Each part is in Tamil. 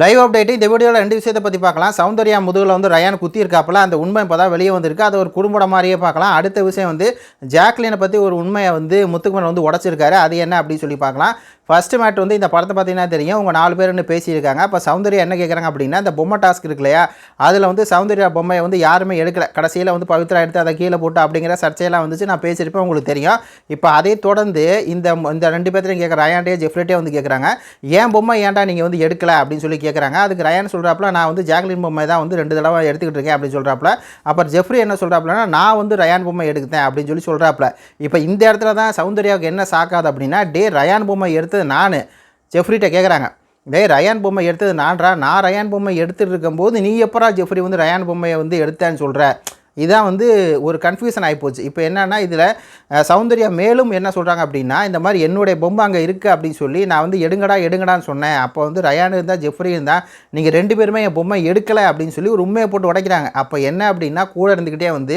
லைவ் அப்டேட் இந்த வீடியோவில் ரெண்டு விஷயத்தை பற்றி பார்க்கலாம். சௌந்தர்யா முதுகில் வந்து ரயான் குத்தி இருக்காப்புல அந்த உண்மை இப்போ தான் வெளியே வந்திருக்கு. அது ஒரு குடும்பம் மாதிரியே பார்க்கலாம். அடுத்த விஷயம் வந்து ஜாக்லினை பற்றி ஒரு உண்மையை வந்து முத்துக்குமன் வந்து உடச்சிருக்காரு. அது என்ன அப்படின்னு சொல்லி பார்க்கலாம். ஃபஸ்ட்டு மேட் வந்து இந்த படத்தை பார்த்தீங்கன்னா தெரியும்? உங்கள் நாலு பேர்னு பேசியிருக்காங்க. அப்போ சௌந்தர்யா என்ன கேட்குறாங்க அப்படின்னா இந்த பொம்மை டாஸ்க் இருக்கு இல்லையா? அதில் வந்து சௌந்தர்யா பொம்மையை வந்து யாருமே எடுக்கல. கடைசியில் வந்து பவித்ரா எடுத்து அதை கீழே போட்டு அப்படிங்கிற சர்ச்சையெல்லாம் வந்துச்சு. நான் பேசியிருப்பேன் உங்களுக்கு தெரியும். இப்போ அதை தொடர்ந்து இந்த இந்த ரெண்டு பேர்த்தையும் கேட்குற ரயான்டே ஜெஃப்ரெட்டே வந்து கேட்குறாங்க ஏன் பொம்மை ஏன்டா நீங்கள் வந்து எடுக்கல அப்படின்னு சொல்லி கேட்குறாங்க அதுக்கு ரயான் சொல்கிறாப்புல நான் வந்து ஜாக்லின் பொம்மை தான் வந்து ரெண்டு தடவை எடுத்துக்கிட்டு இருக்கேன் அப்படின்னு சொல்கிறாப்புல அப்புறம் ஜெஃப்ரி என்ன சொல்கிறாப்புலன்னா நான் வந்து ரயான் பொம்மை எடுத்தேன் அப்படின்னு சொல்லி சொல்கிறாப்புல இப்போ இந்த இடத்துல தான் சௌந்தர்யாவுக்கு என்ன சாக்காது அப்படின்னா டே ரயான் பொம்மை எடுத்து எடுத்தது நான். ஜெஃப்ரிகிட்ட கேட்குறாங்க டேய் ரயான் பொம்மை எடுத்தது நான்றா நான் ரயான் பொம்மை எடுத்துகிட்டு இருக்கும்போது நீ எப்பரா ஜெஃப்ரி வந்து ரயான் பொம்மையை வந்து எடுத்தேன்னு சொல்கிற இதான் வந்து ஒரு கன்ஃபியூஷன் ஆகிப்போச்சு இப்போ என்னென்னா இதில் சௌந்தர்யா மேலும் என்ன சொல்கிறாங்க அப்படின்னா இந்த மாதிரி என்னுடைய பொம்மை அங்கே இருக்குது அப்படின்னு சொல்லி நான் வந்து எடுங்கடா எடுங்கடான்னு சொன்னேன். அப்போ வந்து ரயான் இருந்தால் ஜெஃப்ரி இருந்தால் நீங்கள் ரெண்டு பேருமே என் பொம்மை எடுக்கலை அப்படின்னு சொல்லி ஒரு உண்மையை போட்டு உடைக்கிறாங்க. அப்போ என்ன அப்படின்னா கூட இருந்துக்கிட்டே வந்து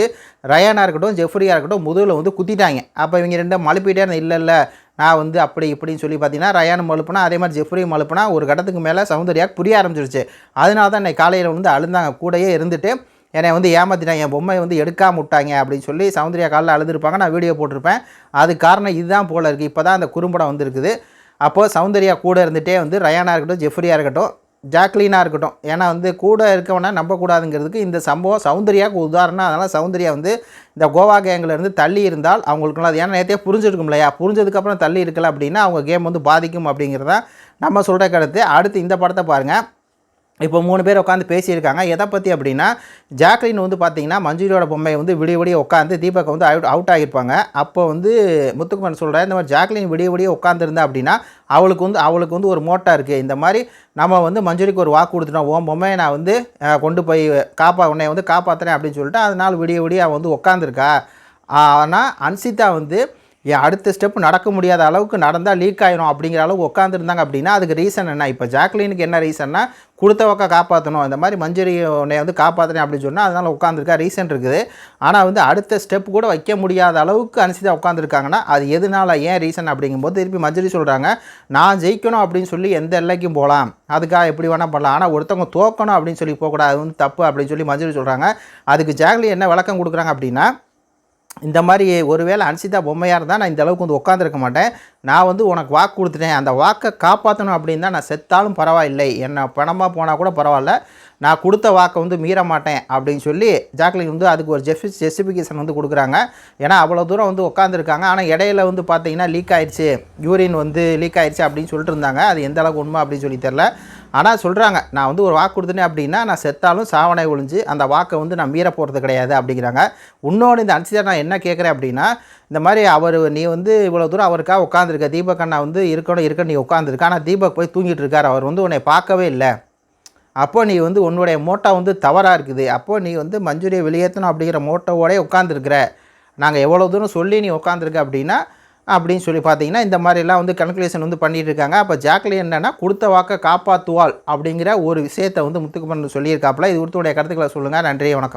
ரயானாக இருக்கட்டும் ஜெஃப்ரியாக இருக்கட்டும் முதுகில் வந்து குத்திட்டாங்க. அப்போ இவங்க ரெண்டும் மழுப்பிட்டே இல்லை இல்லை நான் வந்து அப்படி இப்படின்னு சொல்லி பார்த்தீங்கன்னா ரயானும் அழுப்புனா அதே மாதிரி ஜெஃப்ரியும் அழுப்புனா ஒரு கட்டத்துக்கு மேலே சௌந்தர்யாக்கு புரிய ஆரம்பிச்சிருச்சு. அதனால தான் இன்னைக்கு காலையில் வந்து அழுந்தாங்க. கூடயே இருந்துட்டு என்னை வந்து ஏமாற்றிட்டாங்க என் பொம்மையை வந்து எடுக்காம விட்டாங்க அப்படின்னு சொல்லி சௌந்தர்யா காலில் அழுதுருப்பாங்க. நான் வீடியோ போட்டிருப்பேன். அது காரணம் இதுதான் போல இருக்குது இப்போ தான் அந்த குறும்படம் வந்திருக்குது. அப்போது சௌந்தர்யா கூட இருந்துகிட்டே வந்து ரயானாக இருக்கட்டும் ஜெஃப்ரியாக இருக்கட்டும் ஜாக்லீனாக இருக்கட்டும். ஏன்னா வந்து கூட இருக்கவனா நம்பக்கூடாதுங்கிறதுக்கு இந்த சம்பவம் சௌந்தர்யாவுக்கு உதாரணம். அதனால் சௌந்தர்யா வந்து இந்த கோவா கேங்கிலேருந்து தள்ளி இருந்தால் அவங்களுக்குலாம் அது ஏன்னா நேரத்தையே புரிஞ்சிருக்கும் இல்லையா? புரிஞ்சதுக்கப்புறம் தள்ளி இருக்கல அப்படின்னா அவங்க கேம் வந்து பாதிக்கும் அப்படிங்கிறத நம்ம சொல்கிற கருத்து. அடுத்து இந்த படத்தை பாருங்கள் இப்போ மூணு பேர் உட்காந்து பேசியிருக்காங்க. எதை பற்றி அப்படின்னா ஜாக்லின் வந்து பார்த்தீங்கன்னா மஞ்சுரியோட பொம்மையை வந்து விடிய விடிய உட்காந்து தீபக் வந்து அவுட் அவுட் ஆகியிருப்பாங்க. அப்போ வந்து முத்துக்குமன் சொல்கிறேன் இந்த மாதிரி ஜாக்லின் விடிய விடிய உட்காந்துருந்தா அப்படின்னா அவளுக்கு வந்து அவளுக்கு வந்து ஒரு மோட்டா இருக்குது இந்த மாதிரி நம்ம வந்து மஞ்சுரிக்கு ஒரு வாக்கு கொடுத்துட்டோம். உன் பொம்மையை நான் வந்து கொண்டு போய் காப்பா உன்னை வந்து காப்பாற்றுறேன் அப்படின்னு சொல்லிட்டு அதனால் விடிய விடிய அவள் வந்து உட்காந்துருக்கா ஆனால் அன்சிதா வந்து அடுத்த ஸ்டெப் நடக்க முடியாத அளவுக்கு நடந்தால் லீக் ஆயிரும் அப்படிங்கிற அளவுக்கு உட்காந்துருந்தாங்க அப்படின்னா அதுக்கு ரீசன் என்ன? இப்போ ஜாக்லினுக்கு என்ன ரீசன்னா கொடுத்த பக்கம் காப்பாற்றணும் இந்த மாதிரி மஞ்சரி உன்னை வந்து காப்பாற்றுறேன் அப்படின்னு சொன்னால் அதனால் உட்காந்துருக்கா ரீசன் இருக்குது. ஆனால் வந்து அடுத்த ஸ்டெப் கூட வைக்க முடியாத அளவுக்கு அனுசிதா உட்காந்துருக்காங்கன்னா அது எதனால ஏன் ரீசன் அப்படிங்கும்போது திருப்பி மஞ்சரி சொல்கிறாங்க நான் ஜெயிக்கணும் அப்படின்னு சொல்லி எந்த எல்லைக்கும் போகலாம் அதுக்காக எப்படி வேணால் பண்ணலாம். ஆனால் ஒருத்தவங்க தோக்கணும் அப்படின்னு சொல்லி போகக்கூடாது அது வந்து தப்பு அப்படின்னு சொல்லி மஞ்சரி சொல்கிறாங்க அதுக்கு ஜாக்லி என்ன விளக்கம் கொடுக்குறாங்க அப்படின்னா இந்த மாதிரி ஒருவேளை அன்சிதா பொம்மையாக இருந்தால் நான் இந்த அளவுக்கு வந்து உட்காந்துருக்க மாட்டேன். நான் வந்து உனக்கு வாக்கு கொடுத்துட்டேன் அந்த வாக்கை காப்பாற்றணும் அப்படின்னா நான் செத்தாலும் பரவாயில்லை. என்ன பணமாக போனால் கூட பரவாயில்ல. நான் கொடுத்த வாக்கை வந்து மீற மாட்டேன் அப்படின்னு சொல்லி ஜாக்லின் வந்து அதுக்கு ஒரு ஜெஃபி ஜெஸ்டிஃபிகேஷன் வந்து கொடுக்குறாங்க. ஏன்னா அவ்வளோ தூரம் வந்து உட்காந்துருக்காங்க ஆனால் இடையில வந்து பார்த்தீங்கன்னா லீக் ஆயிடுச்சு. யூரின் வந்து லீக் ஆயிடுச்சு அப்படின்னு சொல்லிட்டு இருந்தாங்க. அது எந்த அளவுக்கு உண்மை அப்படின்னு சொல்லி தெரில ஆனால் சொல்கிறாங்க நான் வந்து ஒரு வாக்கு கொடுத்தேனே அப்படின்னா நான் செத்தாலும் சாவனை ஒழிஞ்சு அந்த வாக்கை வந்து நான் மீற போகிறது கிடையாது அப்படிங்கிறாங்க. உன்னோட இந்த அன்சிதா நான் என்ன கேட்குறேன் அப்படின்னா இந்த மாதிரி அவர் நீ வந்து இவ்வளோ தூரம் அவருக்காக உட்காந்துருக்க தீபக் அண்ணா வந்து இருக்கணும் இருக்க நீ உட்காந்துருக்க ஆனால் தீபக் போய் தூங்கிட்டு இருக்கார். அவர் வந்து உன்னை பார்க்கவே இல்லை. அப்போ நீ வந்து உன்னுடைய மோட்டோ வந்து தவறாக இருக்குது. அப்போது நீ வந்து மஞ்சுரியை வெளியேற்றணும் அப்படிங்கிற மோட்டோவோடய உட்காந்துருக்குற நாங்கள் எவ்வளோ தூரம் சொல்லி நீ உட்காந்துருக்க அப்படின்னா அப்படின்னு சொல்லி பார்த்தீங்கன்னா இந்த மாதிரிலாம் வந்து கன்குலேஷன் வந்து பண்ணிட்டு இருக்காங்க. அப்போ ஜாக்லி என்னன்னா கொடுத்த வாக்கை காப்பாற்றுவாள் அப்படிங்கிற ஒரு விஷயத்தை வந்து முத்துக்குமரன் சொல்லியிருக்காப்புல. இது ஒருத்தருடைய கருத்துக்களை சொல்லுங்கள் நன்றி வணக்கம்.